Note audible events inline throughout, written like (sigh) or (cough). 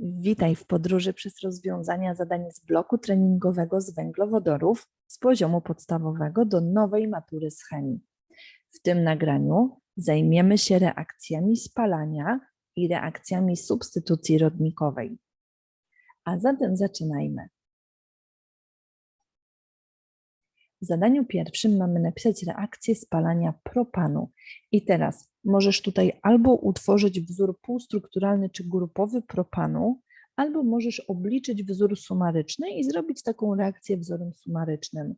Witaj w podróży przez rozwiązania zadań z bloku treningowego z węglowodorów z poziomu podstawowego do nowej matury z chemii. W tym nagraniu zajmiemy się reakcjami spalania i reakcjami substytucji rodnikowej. A zatem zaczynajmy. W zadaniu pierwszym mamy napisać reakcję spalania propanu. I teraz możesz tutaj albo utworzyć wzór półstrukturalny czy grupowy propanu, albo możesz obliczyć wzór sumaryczny i zrobić taką reakcję wzorem sumarycznym.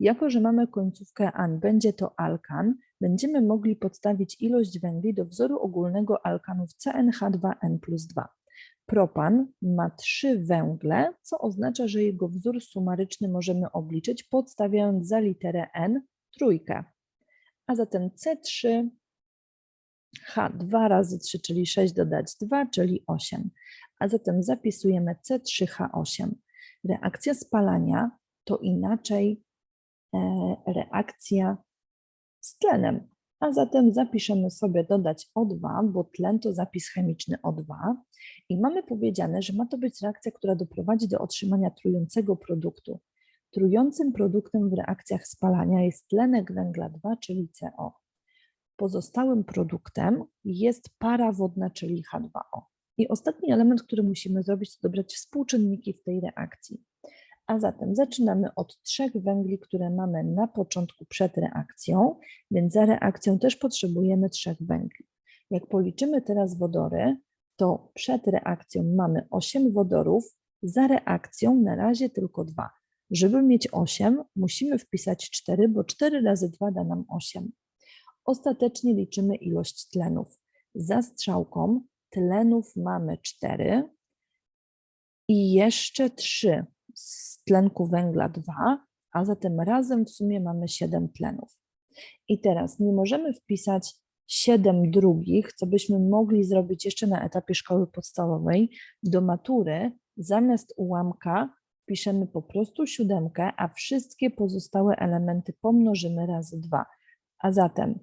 Jako, że mamy końcówkę an, będzie to alkan, będziemy mogli podstawić ilość węgli do wzoru ogólnego alkanów CnH2n plus 2. Propan ma trzy węgle, co oznacza, że jego wzór sumaryczny możemy obliczyć podstawiając za literę N trójkę. A zatem C3 H2 razy 3, czyli 6 dodać 2, czyli 8. A zatem zapisujemy C3H8. Reakcja spalania to inaczej e, reakcja z tlenem. A zatem zapiszemy sobie dodać O2, bo tlen to zapis chemiczny O2. I mamy powiedziane, że ma to być reakcja, która doprowadzi do otrzymania trującego produktu. Trującym produktem w reakcjach spalania jest tlenek węgla 2, czyli CO. Pozostałym produktem jest para wodna, czyli H2O. I ostatni element, który musimy zrobić, to dobrać współczynniki w tej reakcji. A zatem zaczynamy od trzech węgli, które mamy na początku przed reakcją, więc za reakcją też potrzebujemy trzech węgli. Jak policzymy teraz wodory, to przed reakcją mamy 8 wodorów, za reakcją na razie tylko 2. Żeby mieć 8, musimy wpisać 4, bo 4 razy 2 da nam 8. Ostatecznie liczymy ilość tlenów. Za strzałką tlenów mamy 4 i jeszcze 3 z tlenku węgla 2, a zatem razem w sumie mamy 7 tlenów. I teraz nie możemy wpisać 7 drugich, co byśmy mogli zrobić jeszcze na etapie szkoły podstawowej. Do matury zamiast ułamka piszemy po prostu siódemkę, a wszystkie pozostałe elementy pomnożymy razy 2. A zatem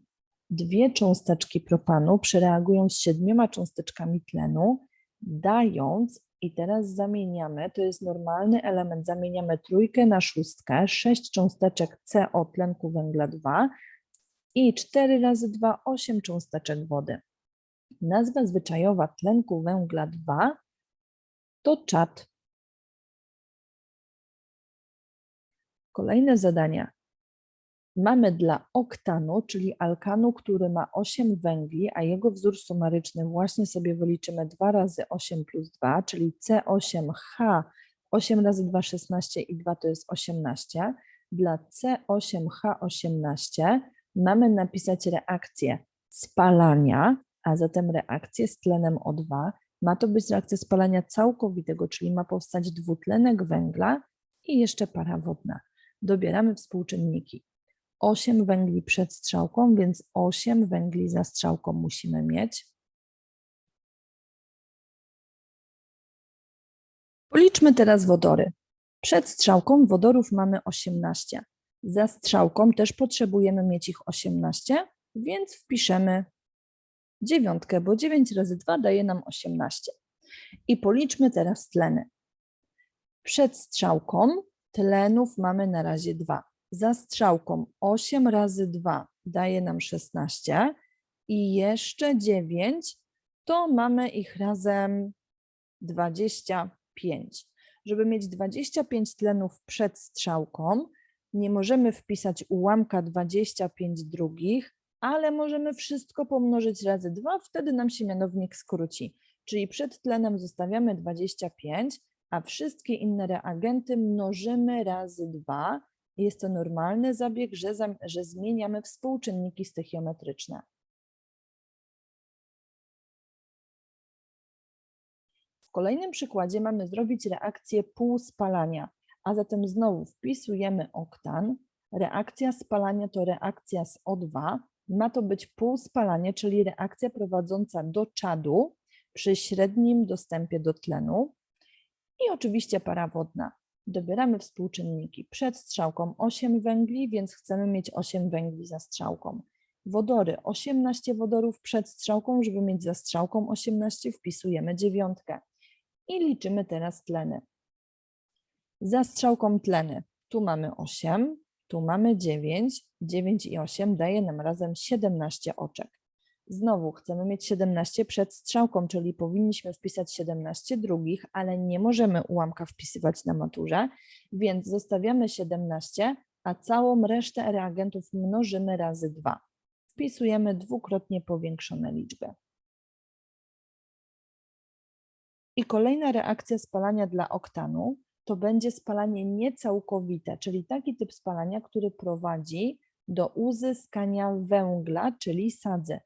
dwie cząsteczki propanu przereagują z siedmioma cząsteczkami tlenu, dając, i teraz zamieniamy, to jest normalny element, zamieniamy trójkę na szóstkę, sześć cząsteczek CO tlenku węgla 2 i 4 razy 2, 8 cząsteczek wody. Nazwa zwyczajowa tlenku węgla 2 to czad. Kolejne zadania. Mamy dla oktanu, czyli alkanu, który ma 8 węgli, a jego wzór sumaryczny właśnie sobie wyliczymy 2 razy 8 plus 2, czyli C8H, 8 razy 2, 16 i 2 to jest 18. Dla C8H18 mamy napisać reakcję spalania, a zatem reakcję z tlenem O2. Ma to być reakcja spalania całkowitego, czyli ma powstać dwutlenek węgla i jeszcze para wodna. Dobieramy współczynniki. 8 węgli przed strzałką, więc 8 węgli za strzałką musimy mieć. Policzmy teraz wodory. Przed strzałką wodorów mamy 18. Za strzałką też potrzebujemy mieć ich 18, więc wpiszemy dziewiątkę, bo 9 razy 2 daje nam 18. I policzmy teraz tleny. Przed strzałką tlenów mamy na razie 2. Za strzałką 8 razy 2 daje nam 16 i jeszcze 9 to mamy ich razem 25. Żeby mieć 25 tlenów przed strzałką, nie możemy wpisać ułamka 25 drugich, ale możemy wszystko pomnożyć razy 2, wtedy nam się mianownik skróci. Czyli przed tlenem zostawiamy 25, a wszystkie inne reagenty mnożymy razy 2. Jest to normalny zabieg, że, że zmieniamy współczynniki stoichiometryczne. W kolejnym przykładzie mamy zrobić reakcję półspalania, a zatem znowu wpisujemy oktan. Reakcja spalania to reakcja z O2. Ma to być półspalanie, czyli reakcja prowadząca do czadu przy średnim dostępie do tlenu. I oczywiście para wodna. Dobieramy współczynniki. Przed strzałką 8 węgli, więc chcemy mieć 8 węgli za strzałką. Wodory 18 wodorów przed strzałką, żeby mieć za strzałką 18 wpisujemy dziewiątkę. I liczymy teraz tleny. Za strzałką tleny. Tu mamy 8, tu mamy 9. 9 i 8 daje nam razem 17 oczek. Znowu chcemy mieć 17 przed strzałką, czyli powinniśmy wpisać 17 drugich, ale nie możemy ułamka wpisywać na maturze, więc zostawiamy 17, a całą resztę reagentów mnożymy razy 2. Wpisujemy dwukrotnie powiększone liczby. I kolejna reakcja spalania dla oktanu to będzie spalanie niecałkowite, czyli taki typ spalania, który prowadzi do uzyskania węgla, czyli sadzy.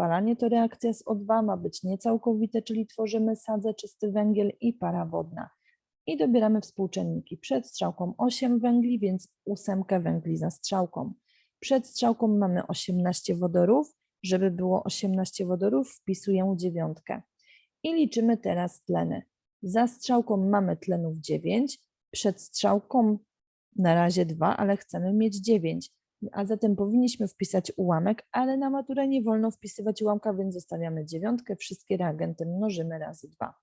Spalanie to reakcja z O2 ma być niecałkowite, czyli tworzymy sadzę, czysty węgiel i para wodna. I dobieramy współczynniki. Przed strzałką 8 węgli, więc ósemkę węgli za strzałką. Przed strzałką mamy 18 wodorów. Żeby było 18 wodorów, wpisuję dziewiątkę. I liczymy teraz tleny. Za strzałką mamy tlenów 9, przed strzałką na razie 2, ale chcemy mieć 9. A zatem powinniśmy wpisać ułamek, ale na maturę nie wolno wpisywać ułamka, więc zostawiamy dziewiątkę. Wszystkie reagenty mnożymy razy 2.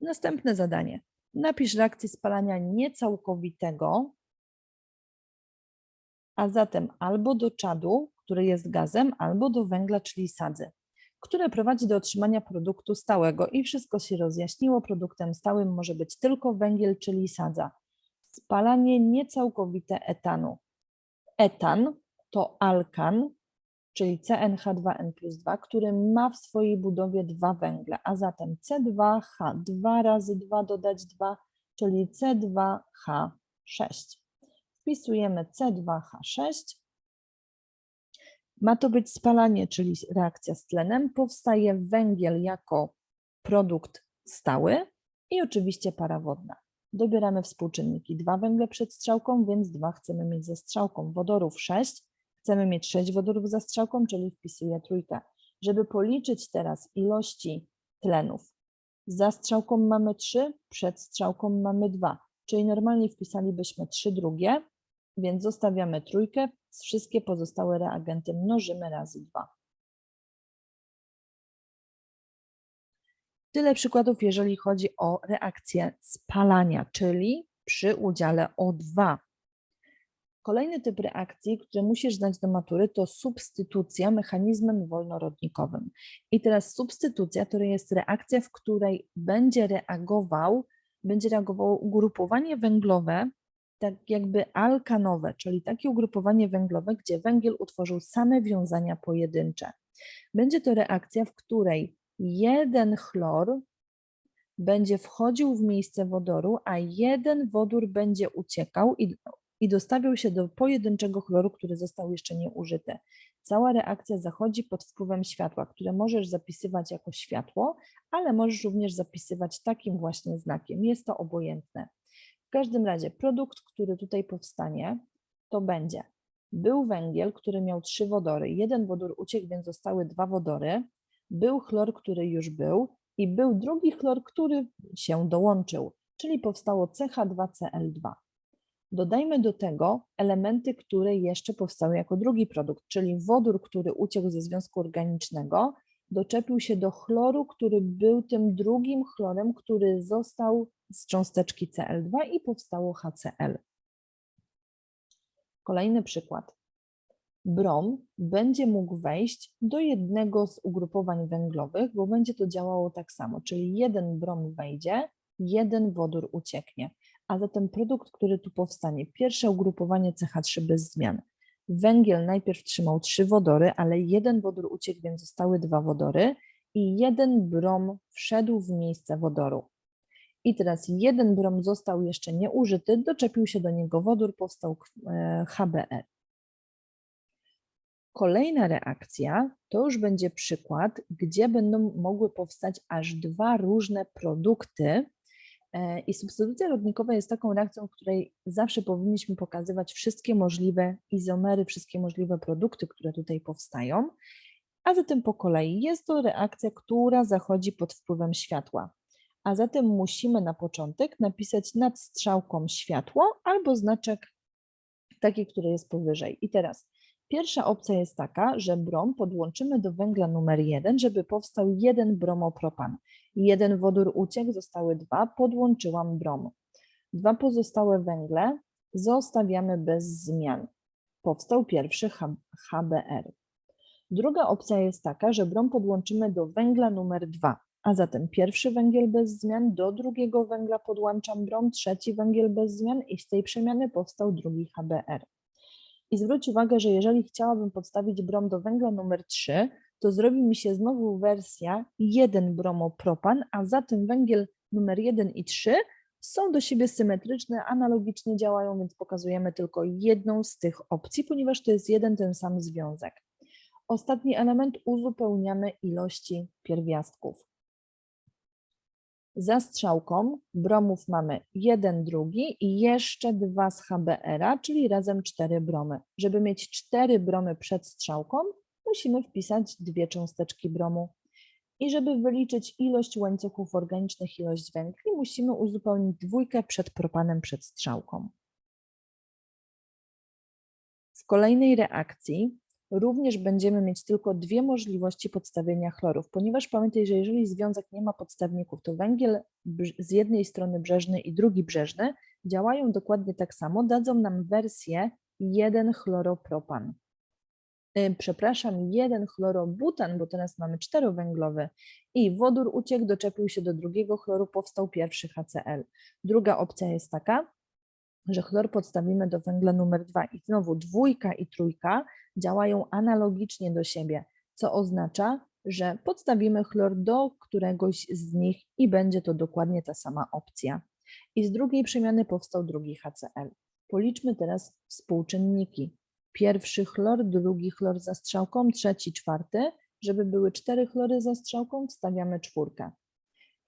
Następne zadanie. Napisz reakcję spalania niecałkowitego, a zatem albo do czadu, który jest gazem, albo do węgla, czyli sadzy, które prowadzi do otrzymania produktu stałego. I wszystko się rozjaśniło. Produktem stałym może być tylko węgiel, czyli sadza. Spalanie niecałkowite etanu. Etan to alkan, czyli CnH2n plus 2, który ma w swojej budowie dwa węgle, a zatem C2H, 2 razy 2 dodać 2, czyli C2H6. Wpisujemy C2H6. Ma to być spalanie, czyli reakcja z tlenem. Powstaje węgiel jako produkt stały i oczywiście para wodna. Dobieramy współczynniki. Dwa węgle przed strzałką, więc dwa chcemy mieć ze strzałką. Wodorów 6. Chcemy mieć 6 wodorów za strzałką, czyli wpisuję trójkę. Żeby policzyć teraz ilości tlenów, za strzałką mamy 3, przed strzałką mamy 2, czyli normalnie wpisalibyśmy 3 drugie, więc zostawiamy trójkę, wszystkie pozostałe reagenty mnożymy razy 2. Tyle przykładów, jeżeli chodzi o reakcję spalania, czyli przy udziale O2. Kolejny typ reakcji, który musisz znać do matury, to substytucja mechanizmem wolnorodnikowym. I teraz substytucja to jest reakcja, w której będzie reagował, będzie reagowało ugrupowanie węglowe, tak jakby alkanowe, czyli takie ugrupowanie węglowe, gdzie węgiel utworzył same wiązania pojedyncze. Będzie to reakcja, w której jeden chlor będzie wchodził w miejsce wodoru, a jeden wodór będzie uciekał i i dostawiał się do pojedynczego chloru, który został jeszcze nieużyty. Cała reakcja zachodzi pod wpływem światła, które możesz zapisywać jako światło, ale możesz również zapisywać takim właśnie znakiem. Jest to obojętne. W każdym razie produkt, który tutaj powstanie, to będzie był węgiel, który miał trzy wodory. Jeden wodór uciekł, więc zostały dwa wodory. Był chlor, który już był i był drugi chlor, który się dołączył, czyli powstało CH2Cl2. Dodajmy do tego elementy, które jeszcze powstały jako drugi produkt, czyli wodór, który uciekł ze związku organicznego, doczepił się do chloru, który był tym drugim chlorem, który został z cząsteczki Cl2 i powstało HCl. Kolejny przykład. Brom będzie mógł wejść do jednego z ugrupowań węglowych, bo będzie to działało tak samo, czyli jeden brom wejdzie, jeden wodór ucieknie a zatem produkt, który tu powstanie. Pierwsze ugrupowanie CH3 bez zmian. Węgiel najpierw trzymał trzy wodory, ale jeden wodór uciekł, więc zostały dwa wodory i jeden brom wszedł w miejsce wodoru. I teraz jeden brom został jeszcze nieużyty, doczepił się do niego wodór, powstał e, HBr. Kolejna reakcja to już będzie przykład, gdzie będą mogły powstać aż dwa różne produkty, E, I substytucja rodnikowa jest taką reakcją, w której zawsze powinniśmy pokazywać wszystkie możliwe izomery, wszystkie możliwe produkty, które tutaj powstają. A zatem po kolei jest to reakcja, która zachodzi pod wpływem światła. A zatem musimy na początek napisać nad strzałką światło albo znaczek taki, który jest powyżej. I teraz Pierwsza opcja jest taka, że brom podłączymy do węgla numer jeden, żeby powstał jeden bromopropan. Jeden wodór uciekł, zostały dwa, podłączyłam brom. Dwa pozostałe węgle zostawiamy bez zmian. Powstał pierwszy HBr. Druga opcja jest taka, że brom podłączymy do węgla numer dwa, a zatem pierwszy węgiel bez zmian, do drugiego węgla podłączam brom, trzeci węgiel bez zmian i z tej przemiany powstał drugi HBr. I zwróć uwagę, że jeżeli chciałabym podstawić brom do węgla numer 3, to zrobi mi się znowu wersja 1 bromopropan, a zatem węgiel numer 1 i 3 są do siebie symetryczne, analogicznie działają, więc pokazujemy tylko jedną z tych opcji, ponieważ to jest jeden ten sam związek. Ostatni element uzupełniamy ilości pierwiastków. Za strzałką bromów mamy jeden, drugi i jeszcze dwa z HBr-a, czyli razem cztery bromy. Żeby mieć cztery bromy przed strzałką, musimy wpisać dwie cząsteczki bromu. I żeby wyliczyć ilość łańcuchów organicznych, ilość węgli, musimy uzupełnić dwójkę przed propanem przed strzałką. W kolejnej reakcji również będziemy mieć tylko dwie możliwości podstawienia chlorów, ponieważ pamiętaj, że jeżeli związek nie ma podstawników, to węgiel z jednej strony brzeżny i drugi brzeżny działają dokładnie tak samo, dadzą nam wersję 1 chloropropan. Y, Przepraszam, 1 chlorobutan, bo teraz mamy czterowęglowy i wodór uciekł, doczepił się do drugiego chloru, powstał pierwszy HCl. Druga opcja jest taka, że chlor podstawimy do węgla numer 2 i znowu dwójka i trójka działają analogicznie do siebie, co oznacza, że podstawimy chlor do któregoś z nich i będzie to dokładnie ta sama opcja. I z drugiej przemiany powstał drugi HCl. Policzmy teraz współczynniki. Pierwszy chlor, drugi chlor za strzałką, trzeci, czwarty. Żeby były cztery chlory za strzałką, wstawiamy czwórkę.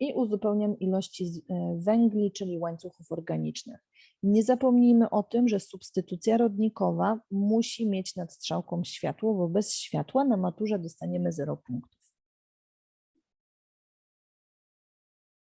I uzupełniam ilości e, węgli, czyli łańcuchów organicznych. Nie zapomnijmy o tym, że substytucja rodnikowa musi mieć nad strzałką światło, bo bez światła na maturze dostaniemy 0 punktów.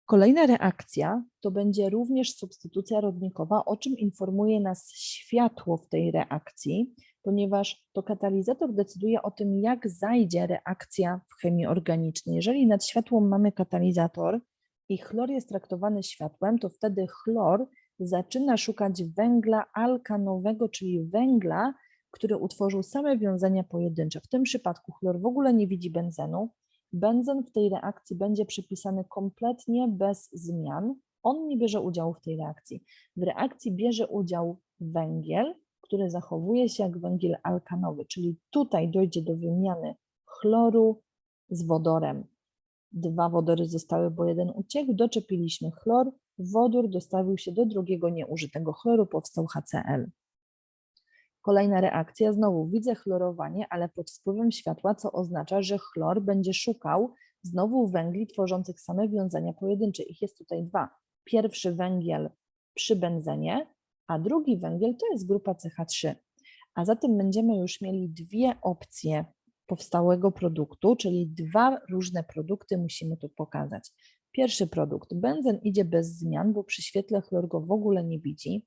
Kolejna reakcja to będzie również substytucja rodnikowa, o czym informuje nas światło w tej reakcji, ponieważ to katalizator decyduje o tym, jak zajdzie reakcja w chemii organicznej. Jeżeli nad światłem mamy katalizator i chlor jest traktowany światłem, to wtedy chlor zaczyna szukać węgla alkanowego, czyli węgla, który utworzył same wiązania pojedyncze. W tym przypadku chlor w ogóle nie widzi benzenu. Benzen w tej reakcji będzie przypisany kompletnie bez zmian. On nie bierze udziału w tej reakcji. W reakcji bierze udział węgiel, który zachowuje się jak węgiel alkanowy, czyli tutaj dojdzie do wymiany chloru z wodorem. Dwa wodory zostały, bo jeden uciekł, doczepiliśmy chlor, wodór dostawił się do drugiego nieużytego chloru, powstał HCl. Kolejna reakcja, znowu widzę chlorowanie, ale pod wpływem światła, co oznacza, że chlor będzie szukał znowu węgli tworzących same wiązania pojedyncze. Ich jest tutaj dwa. Pierwszy węgiel przy benzenie, a drugi węgiel to jest grupa CH3. A zatem będziemy już mieli dwie opcje powstałego produktu, czyli dwa różne produkty musimy tu pokazać. Pierwszy produkt, benzen idzie bez zmian, bo przy świetle chlor go w ogóle nie widzi.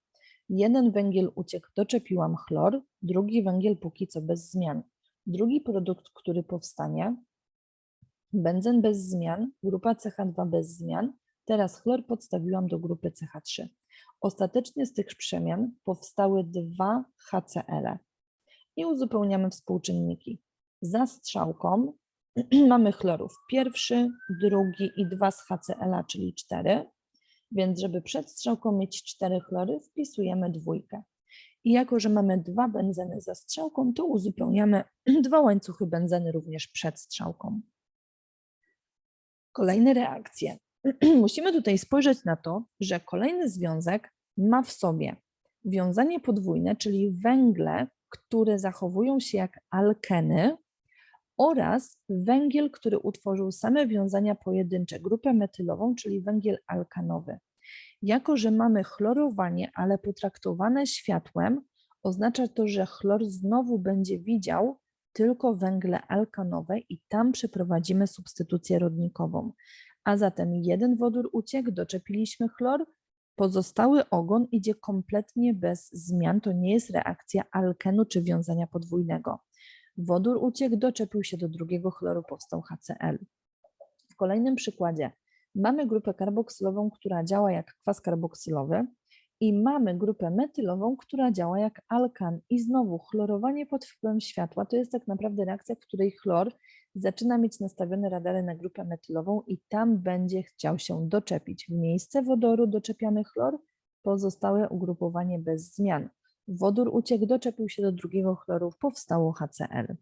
Jeden węgiel uciekł, doczepiłam chlor, drugi węgiel póki co bez zmian. Drugi produkt, który powstanie, benzen bez zmian, grupa CH2 bez zmian, teraz chlor podstawiłam do grupy CH3. Ostatecznie z tych przemian powstały dwa HCl. I uzupełniamy współczynniki. Za strzałką (clears throat) mamy chlorów pierwszy, drugi i dwa z HCl, czyli cztery. Więc żeby przed strzałką mieć cztery chlory, wpisujemy dwójkę. I jako, że mamy dwa benzeny za strzałką, to uzupełniamy (clears throat) dwa łańcuchy benzeny również przed strzałką. Kolejne reakcje. (clears throat) Musimy tutaj spojrzeć na to, że kolejny związek ma w sobie wiązanie podwójne, czyli węgle, które zachowują się jak alkeny, oraz węgiel, który utworzył same wiązania pojedyncze, grupę metylową, czyli węgiel alkanowy. Jako, że mamy chlorowanie, ale potraktowane światłem, oznacza to, że chlor znowu będzie widział tylko węgle alkanowe i tam przeprowadzimy substytucję rodnikową. A zatem jeden wodór uciekł, doczepiliśmy chlor, Pozostały ogon idzie kompletnie bez zmian. To nie jest reakcja alkenu czy wiązania podwójnego. Wodór uciekł, doczepił się do drugiego chloru, powstał HCl. W kolejnym przykładzie mamy grupę karboksylową, która działa jak kwas karboksylowy i mamy grupę metylową, która działa jak alkan. I znowu chlorowanie pod wpływem światła to jest tak naprawdę reakcja, w której chlor zaczyna mieć nastawione radary na grupę metylową i tam będzie chciał się doczepić. W miejsce wodoru doczepiamy chlor, pozostałe ugrupowanie bez zmian. Wodór uciekł, doczepił się do drugiego chloru, powstało HCl.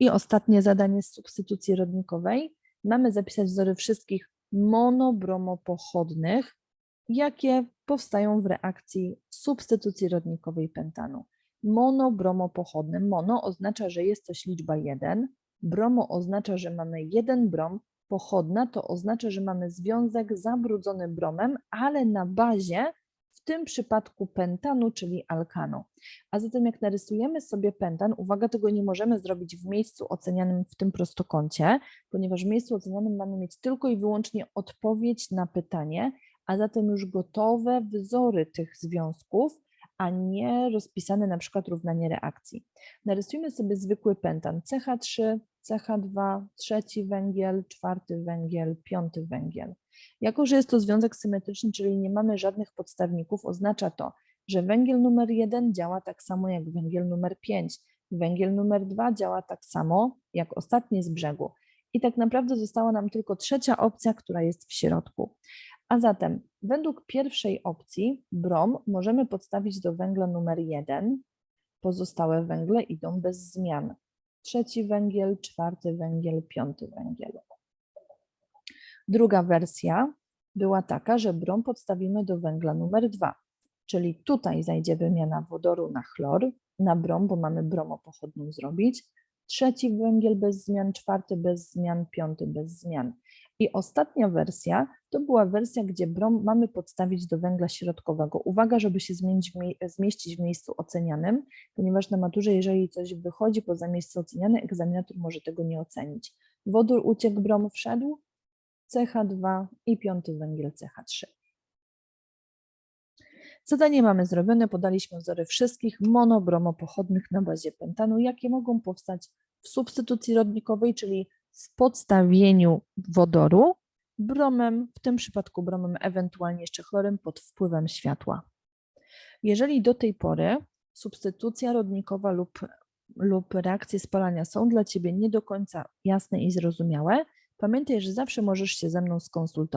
I ostatnie zadanie z substytucji rodnikowej. Mamy zapisać wzory wszystkich monobromopochodnych, jakie powstają w reakcji substytucji rodnikowej pentanu. Monobromopochodny. Mono oznacza, że jest coś liczba 1, bromo oznacza, że mamy jeden brom, pochodna to oznacza, że mamy związek zabrudzony bromem, ale na bazie tym przypadku pentanu, czyli alkanu. A zatem jak narysujemy sobie pentan, uwaga, tego nie możemy zrobić w miejscu ocenianym w tym prostokącie, ponieważ w miejscu ocenianym mamy mieć tylko i wyłącznie odpowiedź na pytanie, a zatem już gotowe wzory tych związków, a nie rozpisane na przykład równanie reakcji. Narysujmy sobie zwykły pentan CH3, CH2, trzeci węgiel, czwarty węgiel, piąty węgiel. Jako, że jest to związek symetryczny, czyli nie mamy żadnych podstawników, oznacza to, że węgiel numer 1 działa tak samo jak węgiel numer 5, węgiel numer 2 działa tak samo jak ostatni z brzegu. I tak naprawdę została nam tylko trzecia opcja, która jest w środku. A zatem według pierwszej opcji brom możemy podstawić do węgla numer 1, pozostałe węgle idą bez zmian. Trzeci węgiel, czwarty węgiel, piąty węgiel. Druga wersja była taka, że brom podstawimy do węgla numer 2, czyli tutaj zajdzie wymiana wodoru na chlor, na brom, bo mamy bromopochodną zrobić. Trzeci węgiel bez zmian, czwarty bez zmian, piąty bez zmian. I ostatnia wersja to była wersja, gdzie brom mamy podstawić do węgla środkowego. Uwaga, żeby się zmieścić w miejscu ocenianym, ponieważ na maturze, jeżeli coś wychodzi poza miejsce oceniane, egzaminator może tego nie ocenić. Wodór uciekł, brom wszedł, CH2 i piąty węgiel CH3. Zadanie mamy zrobione, podaliśmy wzory wszystkich monobromopochodnych na bazie pentanu, jakie mogą powstać w substytucji rodnikowej, czyli w podstawieniu wodoru bromem, w tym przypadku bromem, ewentualnie jeszcze chlorem pod wpływem światła. Jeżeli do tej pory substytucja rodnikowa lub, lub reakcje spalania są dla Ciebie nie do końca jasne i zrozumiałe, pamiętaj, że zawsze możesz się ze mną skonsultować.